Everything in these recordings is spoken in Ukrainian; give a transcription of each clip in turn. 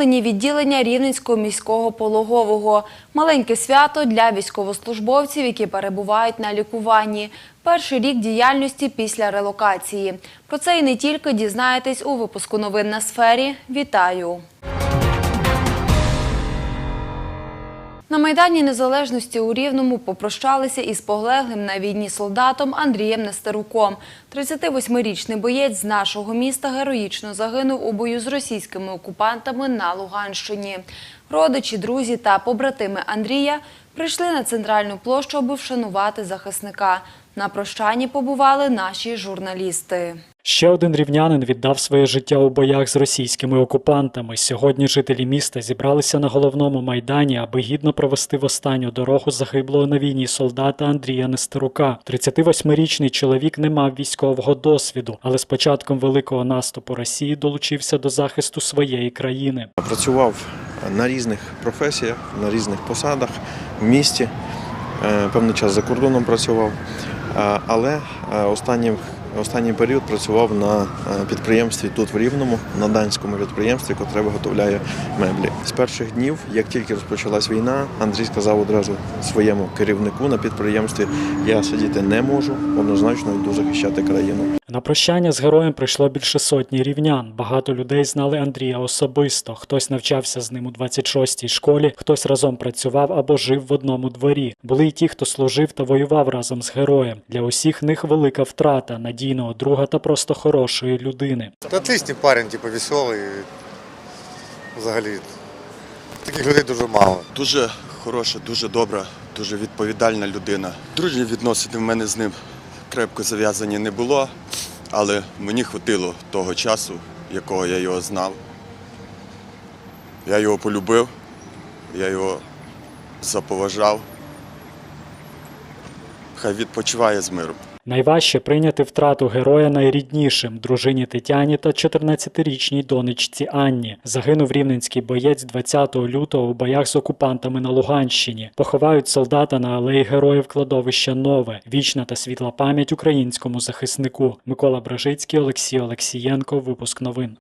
Оновлені відділення Рівненського міського пологового. Маленьке свято для військовослужбовців, які перебувають на лікуванні. Перший рік діяльності після релокації. Про це і не тільки дізнаєтесь у випуску новин на сфері. Вітаю! На Майдані Незалежності у Рівному попрощалися із поглеглим на війні солдатом Андрієм Нестеруком. 38-річний боєць з нашого міста героїчно загинув у бою з російськими окупантами на Луганщині. Родичі, друзі та побратими Андрія прийшли на центральну площу, аби вшанувати захисника. На прощанні побували наші журналісти. Ще один рівнянин віддав своє життя у боях з російськими окупантами. Сьогодні жителі міста зібралися на головному майдані, аби гідно провести в останню дорогу загиблого на війні солдата Андрія Нестерука. 38-річний чоловік не мав військового досвіду, але з початком великого наступу Росії долучився до захисту своєї країни. Працював на різних професіях, на різних посадах в місті. Е, Певний час за кордоном працював, Е, але е, останній, період працював на е, підприємстві тут в Рівному, на данському підприємстві, яке виготовляє меблі. З перших днів, як тільки розпочалась війна, Андрій сказав одразу своєму керівнику на підприємстві: я сидіти не можу, однозначно йду захищати країну. На прощання з героєм прийшло більше сотні рівнян. Багато людей знали Андрія особисто. Хтось навчався з ним у 26-й школі, хтось разом працював або жив в одному дворі. Були й ті, хто служив та воював разом з героєм. Для усіх них велика втрата надійного друга та просто хорошої людини. Та отличний парень, типу, веселий. Взагалі, таких людей дуже мало. Дуже хороша, дуже добра, дуже відповідальна людина. Дружні відносини в мене з ним крепко зав'язані не було, але мені хватило того часу, якого я його знав. Я його полюбив, я його заповажав. Хай відпочиває з миром. Найважче прийняти втрату героя найріднішим дружині Тетяні та 14-річній донечці Анні. Загинув рівненський боєць 20 лютого у боях з окупантами на Луганщині. Поховають солдата на алеї героїв кладовища Нове. Вічна та світла пам'ять українському захиснику. Микола Бражицький, Олексій Олексієнко. Випуск новин.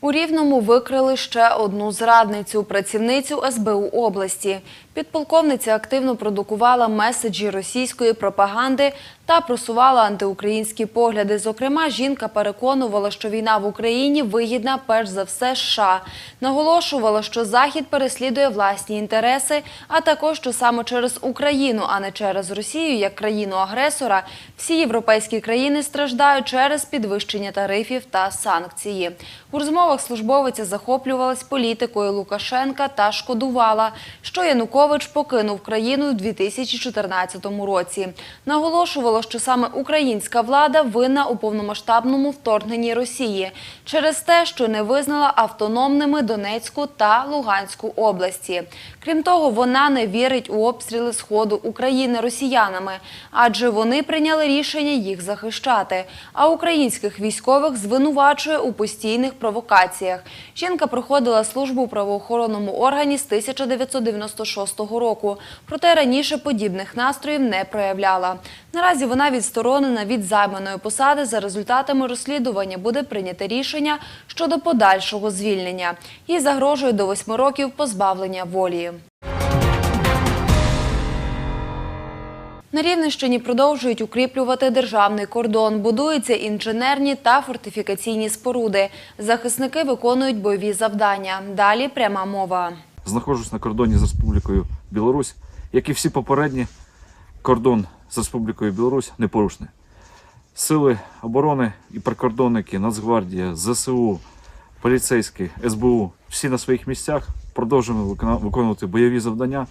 У Рівному викрили ще одну зрадницю, працівницю СБУ області. Підполковниця активно продукувала меседжі російської пропаганди та просувала антиукраїнські погляди. Зокрема, жінка переконувала, що війна в Україні вигідна перш за все США. Наголошувала, що Захід переслідує власні інтереси, а також що саме через Україну, а не через Росію як країну-агресора, всі європейські країни страждають через підвищення тарифів та санкції. У розмовах службовиця захоплювалась політикою Лукашенка та шкодувала, що Янукович покинув країну у 2014 році. Наголошувала, що саме українська влада винна у повномасштабному вторгненні Росії через те, що не визнала автономними Донецьку та Луганську області. Крім того, вона не вірить у обстріли сходу України росіянами, адже вони прийняли рішення їх захищати. А українських військових звинувачує у постійних провокаціях. Жінка проходила службу у правоохоронному органі з 1996 року, проте раніше подібних настроїв не проявляла. Наразі вона відсторонена від займаної посади. За результатами розслідування буде прийняте рішення щодо подальшого звільнення. Їй загрожує до восьми років позбавлення волі. На Рівненщині продовжують укріплювати державний кордон. Будуються інженерні та фортифікаційні споруди. Захисники виконують бойові завдання. Далі пряма мова. знаходжусь на кордоні з Республікою Білорусь, як і всі попередні, кордон з Республікою Білорусь непорушний. Сили оборони і прикордонники, Нацгвардія, ЗСУ, поліцейські, СБУ всі на своїх місцях продовжуємо виконувати бойові завдання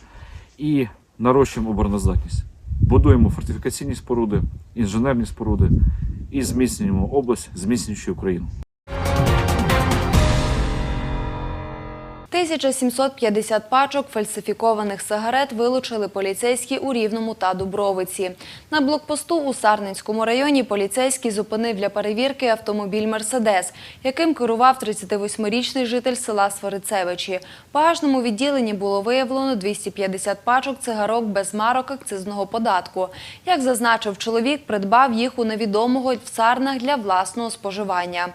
і нарощуємо обороноздатність. Будуємо фортифікаційні споруди, інженерні споруди і зміцнюємо область, зміцнюючи Україну. 1750 пачок фальсифікованих сигарет вилучили поліцейські у Рівному та Дубровиці. На блокпосту у Сарненському районі поліцейський зупинив для перевірки автомобіль «Мерседес», яким керував 38-річний житель села Сварицевичі. В багажному відділенні було виявлено 250 пачок цигарок без марок акцизного податку. Як зазначив чоловік, придбав їх у невідомого в Сарнах для власного споживання.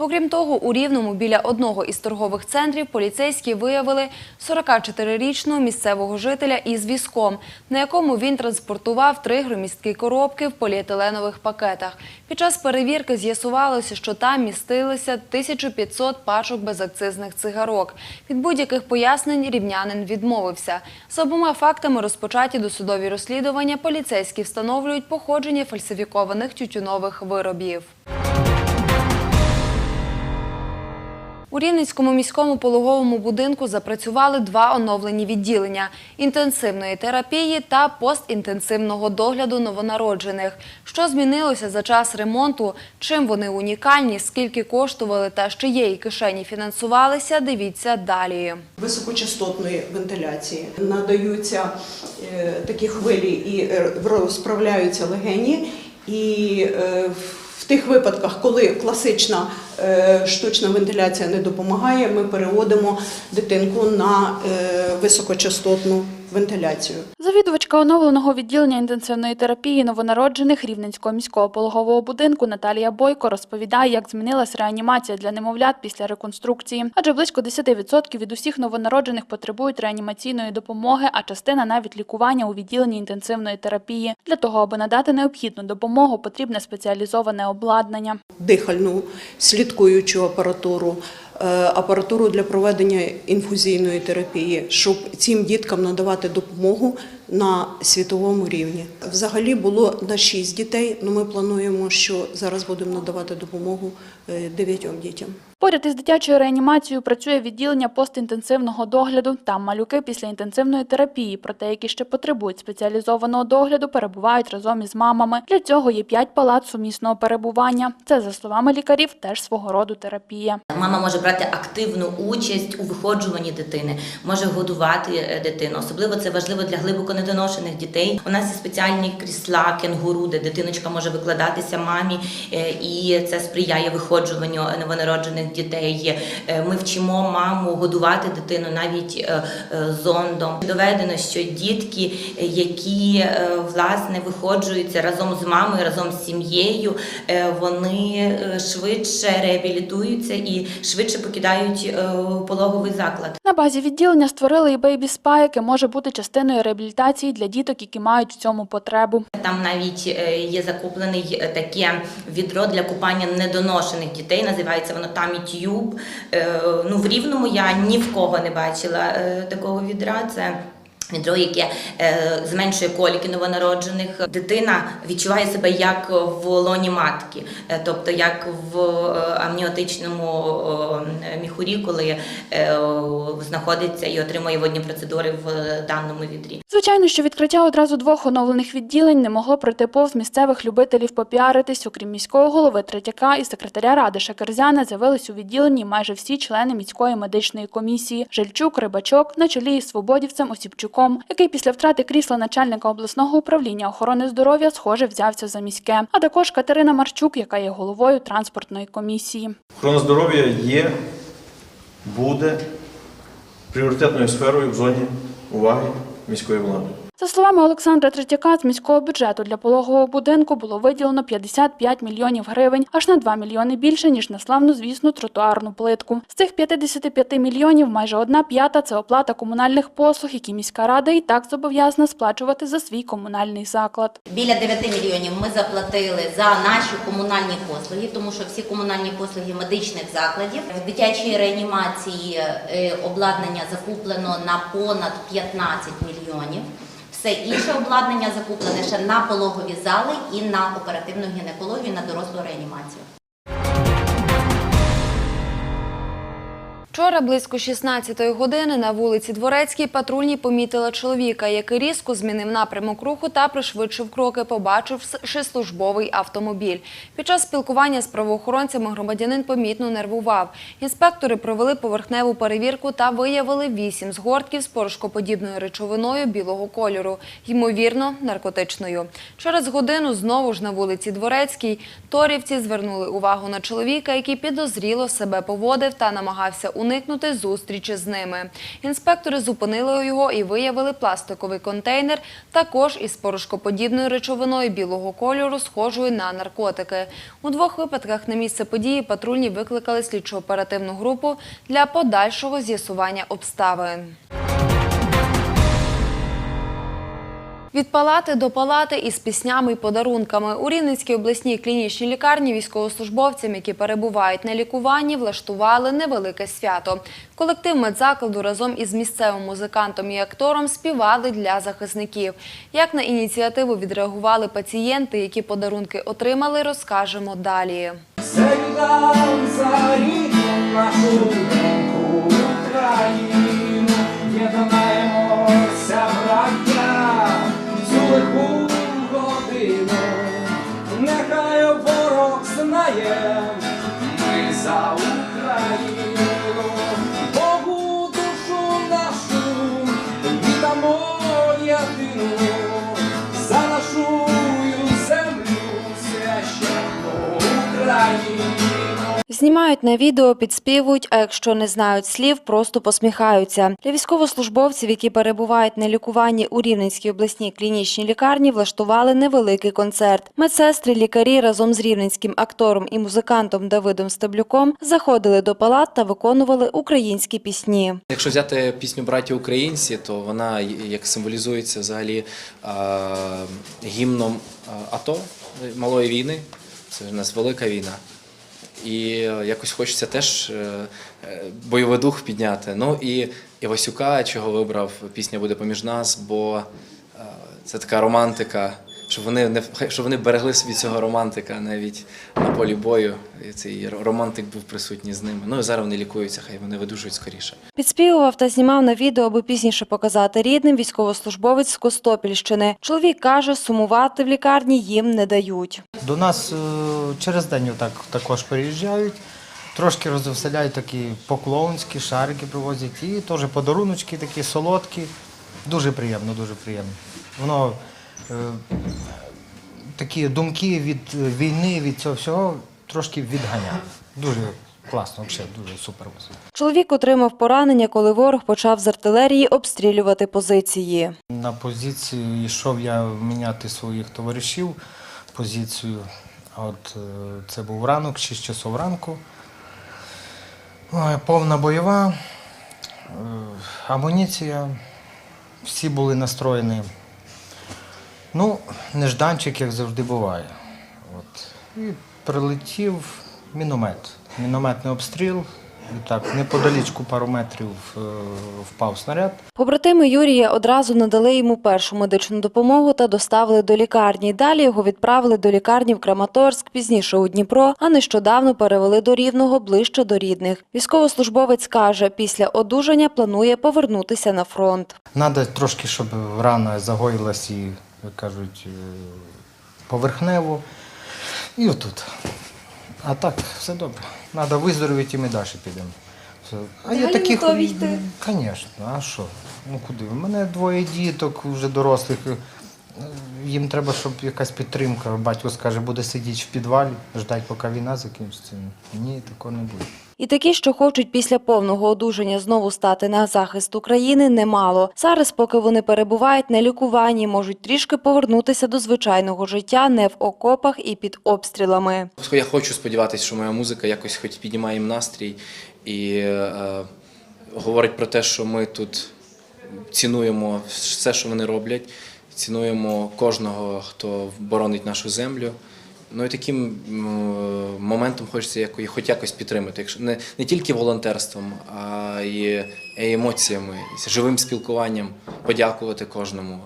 Окрім того, у Рівному біля одного із торгових центрів поліцейські виявили 44-річного місцевого жителя із візком, на якому він транспортував три громісткі коробки в поліетиленових пакетах. Під час перевірки з'ясувалося, що там містилися 1500 пачок безакцизних цигарок. Від будь-яких пояснень рівнянин відмовився. За обома фактами розпочаті досудові розслідування поліцейські встановлюють походження фальсифікованих тютюнових виробів. У Рівненському міському пологовому будинку запрацювали два оновлені відділення – інтенсивної терапії та постінтенсивного догляду новонароджених. Що змінилося за час ремонту, чим вони унікальні, скільки коштували та з чиєї кишені фінансувалися, дивіться далі. високочастотної вентиляції. Надаються е, такі хвилі і е, розправляються легені. І е, тих випадках, коли класична е, штучна вентиляція не допомагає, ми переводимо дитинку на е, високочастотну вентиляцію. Завідувачка оновленого відділення інтенсивної терапії новонароджених Рівненського міського пологового будинку Наталія Бойко розповідає, як змінилась реанімація для немовлят після реконструкції. Адже близько 10% від усіх новонароджених потребують реанімаційної допомоги, а частина навіть лікування у відділенні інтенсивної терапії. Для того, аби надати необхідну допомогу, потрібне спеціалізоване обладнання. дихальну слідкуючу апаратуру, апаратуру для проведення інфузійної терапії, щоб цим діткам надавати допомогу на світовому рівні. Взагалі було на 6 дітей, але ми плануємо, що зараз будемо надавати допомогу 9 дітям. Поряд із дитячою реанімацією працює відділення постінтенсивного догляду. Там малюки після інтенсивної терапії, проте які ще потребують спеціалізованого догляду, перебувають разом із мамами. Для цього є п'ять палат сумісного перебування. Це, за словами лікарів, теж свого роду терапія. Мама може брати активну участь у виходжуванні дитини, може годувати е, дитину. Особливо це важливо для глибоко недоношених дітей. У нас є спеціальні крісла, кенгуру, де дитиночка може викладатися мамі, е, і це сприяє виходжуванню новонароджених дітей. Е, Ми вчимо маму годувати дитину навіть е, е, зондом. Доведено, що дітки, які власне виходжуються разом з мамою, разом з сім'єю, вони швидше реабілітуються і швидше покидають пологовий заклад. На базі відділення створили і бейбі спа, яке може бути частиною реабілітації для діток, які мають в цьому потребу. Там навіть є закуплений таке відро для купання недоношених дітей. Називається воно Тамі Тюб. Е, Ну в рівному я ні в кого не бачила е, такого відра. Це Відро, яке е, зменшує коліки новонароджених, дитина відчуває себе як в лоні матки, е, тобто як в е, амніотичному міхурі, коли знаходиться і отримує водні процедури в даному відрі. Звичайно, що відкриття одразу двох оновлених відділень не могло пройти повз місцевих любителів попіаритись. Окрім міського голови Третяка і секретаря ради Шакерзяна з'явились у відділенні майже всі члени міської медичної комісії: Жельчук, Рибачок на чолі із свободівцем Осіпчуком, який після втрати крісла начальника обласного управління охорони здоров'я схоже взявся за міське. А також Катерина Марчук, яка є головою транспортної комісії. Охорона здоров'я є, буде пріоритетною сферою в зоні уваги міської влади. За словами Олександра Третяка, з міського бюджету для пологового будинку було виділено 55 мільйонів гривень, аж на 2 мільйони більше, ніж на славнозвісну тротуарну плитку. З цих 55 мільйонів майже одна п'ята – це оплата комунальних послуг, які міська рада і так зобов'язана сплачувати за свій комунальний заклад. Біля 9 мільйонів ми заплатили за наші комунальні послуги, тому що всі комунальні послуги медичних закладів в дитячій реанімації е, обладнання закуплено на понад 15 мільйонів. Все інше обладнання закуплене ще на пологові зали і на оперативну гінекологію, на дорослу реанімацію. Вчора близько 16-ї години на вулиці Дворецькій патрульні помітили чоловіка, який різко змінив напрямок руху та пришвидшив кроки, побачивши службовий автомобіль. Під час спілкування з правоохоронцями громадянин помітно нервував. Інспектори провели поверхневу перевірку та виявили вісім згортків з порошкоподібною речовиною білого кольору, ймовірно, наркотичною. Через годину знову ж на вулиці Дворецькій торівці звернули увагу на чоловіка, який підозріло себе поводив та намагався уникнути зустрічі з ними. Інспектори зупинили його і виявили пластиковий контейнер, також із порошкоподібною речовиною білого кольору, схожою на наркотики. У двох випадках на місце події патрульні викликали слідчо-оперативну групу для подальшого з'ясування обставин. Від палати до палати із піснями й подарунками у Рівненській обласній клінічній лікарні військовослужбовцям, які перебувають на лікуванні, влаштували невелике свято. Колектив медзакладу разом із місцевим музикантом і актором співали для захисників. Як на ініціативу відреагували пацієнти, які подарунки отримали, розкажемо далі. Нашу Знімають на відео, підспівують, а якщо не знають слів, просто посміхаються. Для військовослужбовців, які перебувають на лікуванні у Рівненській обласній клінічній лікарні, влаштували невеликий концерт. Медсестри, лікарі разом з рівненським актором і музикантом Давидом Стеблюком заходили до палат та виконували українські пісні. Якщо взяти пісню Браті українці, то вона як символізується взагалі е, гімном е, АТО малої війни. Це в нас велика війна. І якось хочеться теж е, е, бойовий дух підняти. Ну і Івасюка, чого вибрав, пісня буде поміж нас, бо е, це така романтика, щоб вони не щоб вони берегли собі цього романтика навіть на полі бою. І цей романтик був присутній з ними. Ну і зараз вони лікуються, хай вони видужують скоріше. Підспівував та знімав на відео, аби пізніше показати рідним військовослужбовець з Костопільщини. Чоловік каже, сумувати в лікарні їм не дають. До нас е, через день так, також приїжджають, трошки розвеселяють такі поклонські, шарики привозять і теж подаруночки такі солодкі. Дуже приємно, дуже приємно. Воно такі думки від е, війни, від цього всього трошки відганяє. Дуже класно, взагалі, дуже супер. Чоловік отримав поранення, коли ворог почав з артилерії обстрілювати позиції. На позицію йшов я міняти своїх товаришів позицію. А От е, це був ранок, 6 часов ранку. Повна бойова, е, амуніція. Всі були настроєні. Ну, нежданчик, як завжди буває. От. І прилетів міномет. Мінометний обстріл. І так, неподалічку пару метрів е, впав снаряд. Побратими Юрія одразу надали йому першу медичну допомогу та доставили до лікарні. Далі його відправили до лікарні в Краматорськ, пізніше у Дніпро, а нещодавно перевели до Рівного ближче до рідних. Військовослужбовець каже, після одужання планує повернутися на фронт. Надо трошки, щоб рана загоїлась і, як кажуть, е, поверхнево. І отут. А так, все добре. Треба виздоровити і ми далі підемо. Все. А я таких, Звісно, а що? Ну куди? У мене двоє діток вже дорослих. Їм треба, щоб якась підтримка. Батько скаже, буде сидіти в підвалі, ждати, поки війна закінчиться. Ні, такого не буде. І такі, що хочуть після повного одужання знову стати на захист України, немало. Зараз, поки вони перебувають на лікуванні, можуть трішки повернутися до звичайного життя не в окопах і під обстрілами. Я хочу сподіватися, що моя музика якось хоч піднімає їм настрій і е, говорить про те, що ми тут цінуємо все, що вони роблять, цінуємо кожного, хто боронить нашу землю. Ну і таким моментом хочеться яко- хоч якось підтримати, якщо не, не тільки волонтерством, а й емоціями, живим спілкуванням, подякувати кожному.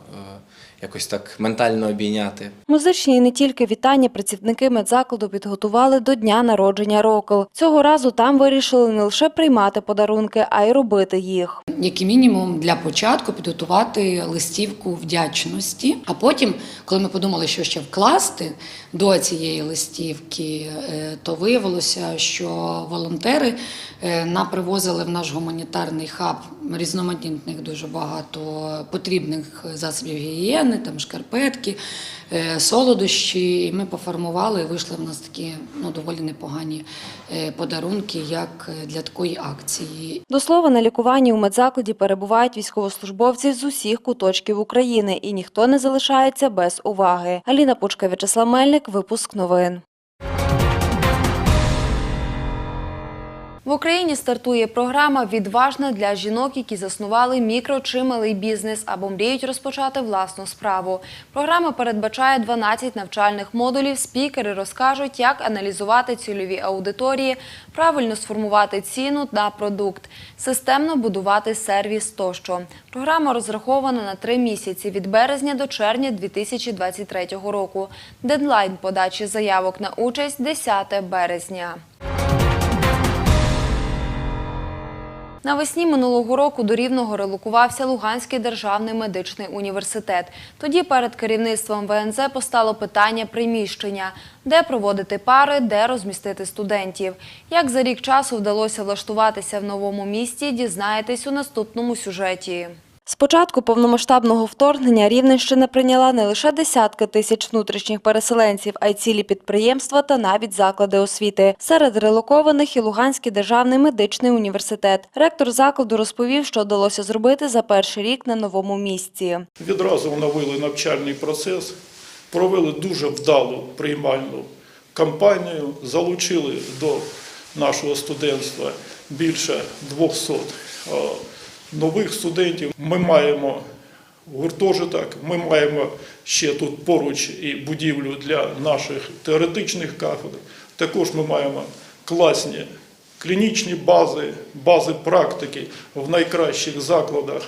Якось так ментально обійняти. Музичні і не тільки вітання працівники медзакладу підготували до дня народження Рокл. Цього разу там вирішили не лише приймати подарунки, а й робити їх. як і мінімум для початку підготувати листівку вдячності. А потім, коли ми подумали, що ще вкласти до цієї листівки, е, то виявилося, що волонтери е, напривозили в наш гуманітарний хаб різноманітних дуже багато потрібних засобів гігієни, там шкарпетки, е, солодощі. І ми поформували, і вийшли в нас такі ну, доволі непогані е, подарунки, як е, для такої акції. До слова, на лікуванні у медзакладі перебувають військовослужбовці з усіх куточків України, і ніхто не залишається без уваги. Аліна Пучка, В'ячеслав Мельник, випуск новин. В Україні стартує програма Відважна для жінок, які заснували мікро чи малий бізнес або мріють розпочати власну справу. Програма передбачає 12 навчальних модулів. Спікери розкажуть, як аналізувати цільові аудиторії, правильно сформувати ціну на продукт, системно будувати сервіс тощо. Програма розрахована на три місяці від березня до червня 2023 року. Дедлайн подачі заявок на участь 10 березня. Навесні минулого року до Рівного релокувався Луганський державний медичний університет. Тоді перед керівництвом ВНЗ постало питання приміщення, де проводити пари, де розмістити студентів. Як за рік часу вдалося влаштуватися в новому місті, дізнаєтесь у наступному сюжеті. З початку повномасштабного вторгнення Рівненщина прийняла не лише десятки тисяч внутрішніх переселенців, а й цілі підприємства та навіть заклади освіти. Серед релокованих і Луганський державний медичний університет. Ректор закладу розповів, що вдалося зробити за перший рік на новому місці. Відразу оновили навчальний процес, провели дуже вдалу приймальну кампанію, залучили до нашого студентства більше 200 е, нових студентів. Ми маємо гуртожиток, ми маємо ще тут поруч і будівлю для наших теоретичних кафедр. Також ми маємо класні клінічні бази, бази практики в найкращих закладах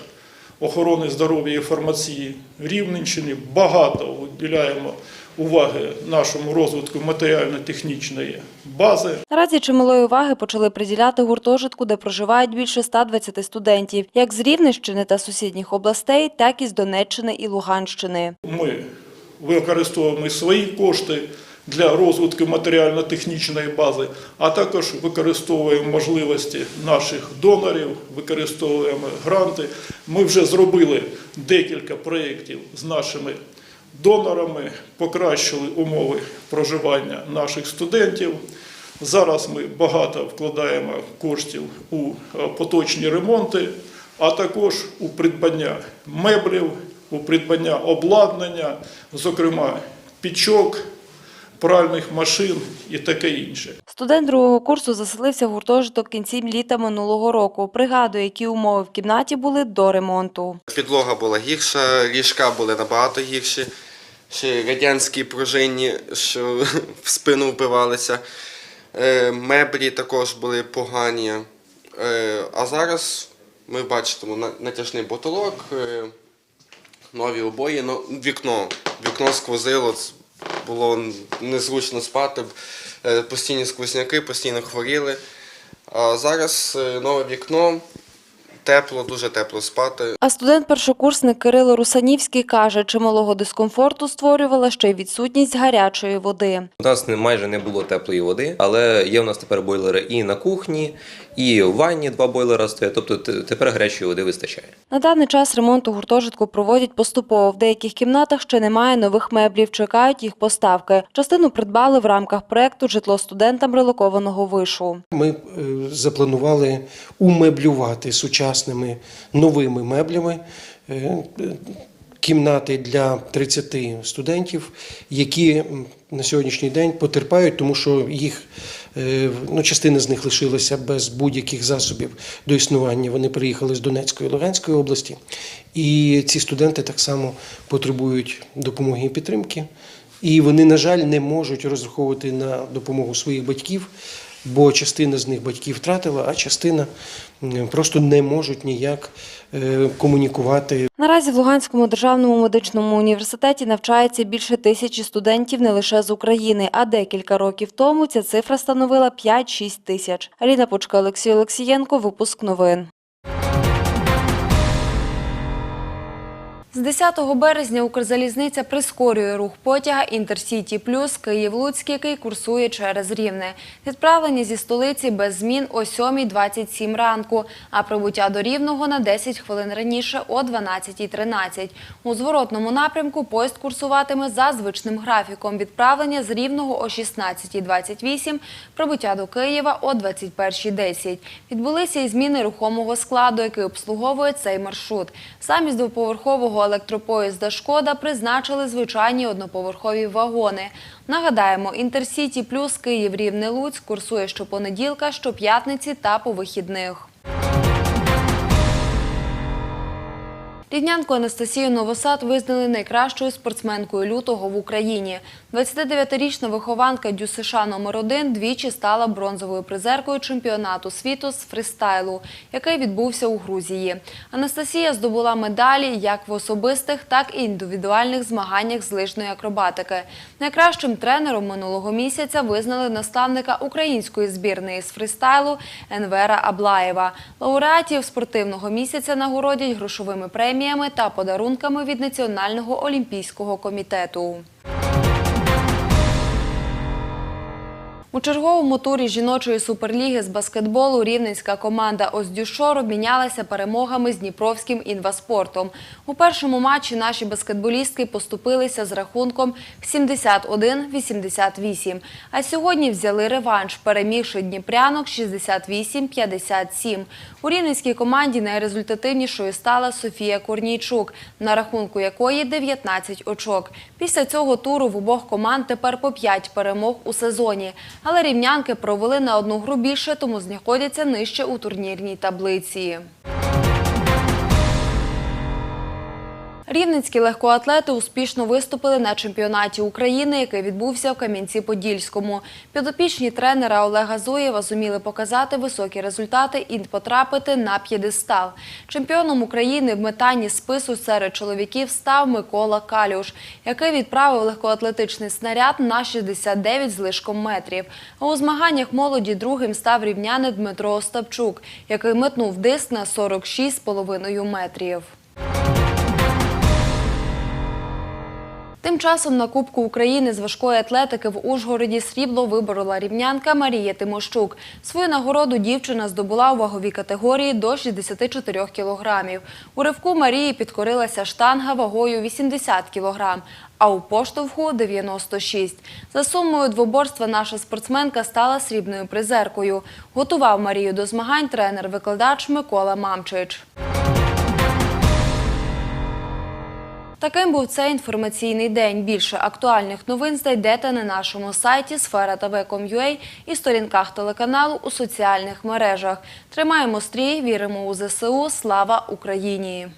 охорони здоров'я і фармації Рівненщини. Багато уділяємо уваги нашому розвитку матеріально-технічної бази. Наразі чималої уваги почали приділяти гуртожитку, де проживають більше 120 студентів, як з Рівненщини та сусідніх областей, так і з Донеччини і Луганщини. Ми використовуємо свої кошти для розвитку матеріально-технічної бази, а також використовуємо можливості наших донорів, використовуємо гранти. Ми вже зробили декілька проєктів з нашими донорами, покращили умови проживання наших студентів. Зараз ми багато вкладаємо коштів у е, поточні ремонти, а також у придбання меблів, у придбання обладнання, зокрема пічок, пральних машин і таке інше. Студент другого курсу заселився в гуртожиток кінці літа минулого року. Пригадує, які умови в кімнаті були до ремонту. Підлога була гірша, ліжка були набагато гірші. Ще радянські пружинні, що в спину вбивалися. Е, Меблі також були погані. Е, А зараз ми бачимо натяжний потолок, е, нові обої, вікно. Вікно сквозило, було незручно спати, постійні сквозняки, постійно хворіли. А зараз нове вікно, тепло, дуже тепло спати. А студент-першокурсник Кирило Русанівський каже, чималого дискомфорту створювала ще й відсутність гарячої води. У нас не- майже не було теплої води, але є у нас тепер бойлери і на кухні, і в ванні два бойлера стоять. Тобто тепер гарячої води вистачає. На даний час ремонт у гуртожитку проводять поступово. В деяких кімнатах ще немає нових меблів, чекають їх поставки. Частину придбали в рамках проекту Житло студентам релокованого вишу. Ми е, запланували умеблювати сучасними новими меблями е, е, кімнати для 30 студентів, які на сьогоднішній день потерпають, тому що їх ну, частина з них лишилася без будь-яких засобів до існування. Вони приїхали з Донецької і Луганської області, і ці студенти так само потребують допомоги і підтримки. І вони, на жаль, не можуть розраховувати на допомогу своїх батьків. бо частина з них батьків втратила, а частина просто не можуть ніяк е, комунікувати Наразі в Луганському державному медичному університеті навчається більше тисячі студентів не лише з України, а декілька років тому ця цифра становила 5-6 тисяч. Аліна Пучка, Олексій Олексієнко, випуск новин. З 10 березня Укрзалізниця прискорює рух потяга Інтерсіті Плюс Київ-Луцьк, який курсує через Рівне. Відправлення зі столиці без змін о 7.27 ранку, а прибуття до Рівного на 10 хвилин раніше о 12.13. У зворотному напрямку поїзд курсуватиме за звичним графіком. Відправлення з Рівного о 16.28, прибуття до Києва о 21.10. Відбулися і зміни рухомого складу, який обслуговує цей маршрут. Замість двоповерхового електропоїзда «Шкода» призначили звичайні одноповерхові вагони. Нагадаємо, Інтерсіті плюс Київ Рівне Луць курсує щопонеділка, щоп'ятниці та по вихідних. Рівнянку Анастасію Новосад визнали найкращою спортсменкою лютого в Україні. 29-річна вихованка ДЮСШ номер 1 двічі стала бронзовою призеркою чемпіонату світу з фристайлу, який відбувся у Грузії. Анастасія здобула медалі як в особистих, так і індивідуальних змаганнях з лижної акробатики. Найкращим тренером минулого місяця визнали наставника української збірної з фристайлу Енвера Аблаєва. Лауреатів спортивного місяця нагородять грошовими преміями та подарунками від Національного олімпійського комітету. У черговому турі жіночої суперліги з баскетболу рівненська команда Оздюшор обмінялася перемогами з Дніпровським інваспортом. У першому матчі наші баскетболістки поступилися з рахунком 71-88. А сьогодні взяли реванш, перемігши дніпрянок 68-57. У рівненській команді найрезультативнішою стала Софія Корнійчук, на рахунку якої 19 очок. Після цього туру в обох команд тепер по 5 перемог у сезоні. Але рівнянки провели на одну гру більше, тому знаходяться нижче у турнірній таблиці. Рівненські легкоатлети успішно виступили на чемпіонаті України, який відбувся в Кам'янці-Подільському. Підопічні тренера Олега Зуєва зуміли показати високі результати і потрапити на п'єдестал. Чемпіоном України в метанні спису серед чоловіків став Микола Калюш, який відправив легкоатлетичний снаряд на 69 з лишком метрів. А у змаганнях молоді другим став рівнянин Дмитро Остапчук, який метнув диск на 46,5 метрів. Тим часом на Кубку України з важкої атлетики в Ужгороді срібло виборола рівнянка Марія Тимощук. Свою нагороду дівчина здобула у ваговій категорії до 64 кілограмів. У ривку Марії підкорилася штанга вагою 80 кілограм, а у поштовху – 96. За сумою двоборства наша спортсменка стала срібною призеркою. Готував Марію до змагань тренер-викладач Микола Мамчич. Таким був цей інформаційний день. Більше актуальних новин знайдете на нашому сайті сфера.tv.com.ua і сторінках телеканалу у соціальних мережах. Тримаємо стрій, віримо у ЗСУ. Слава Україні!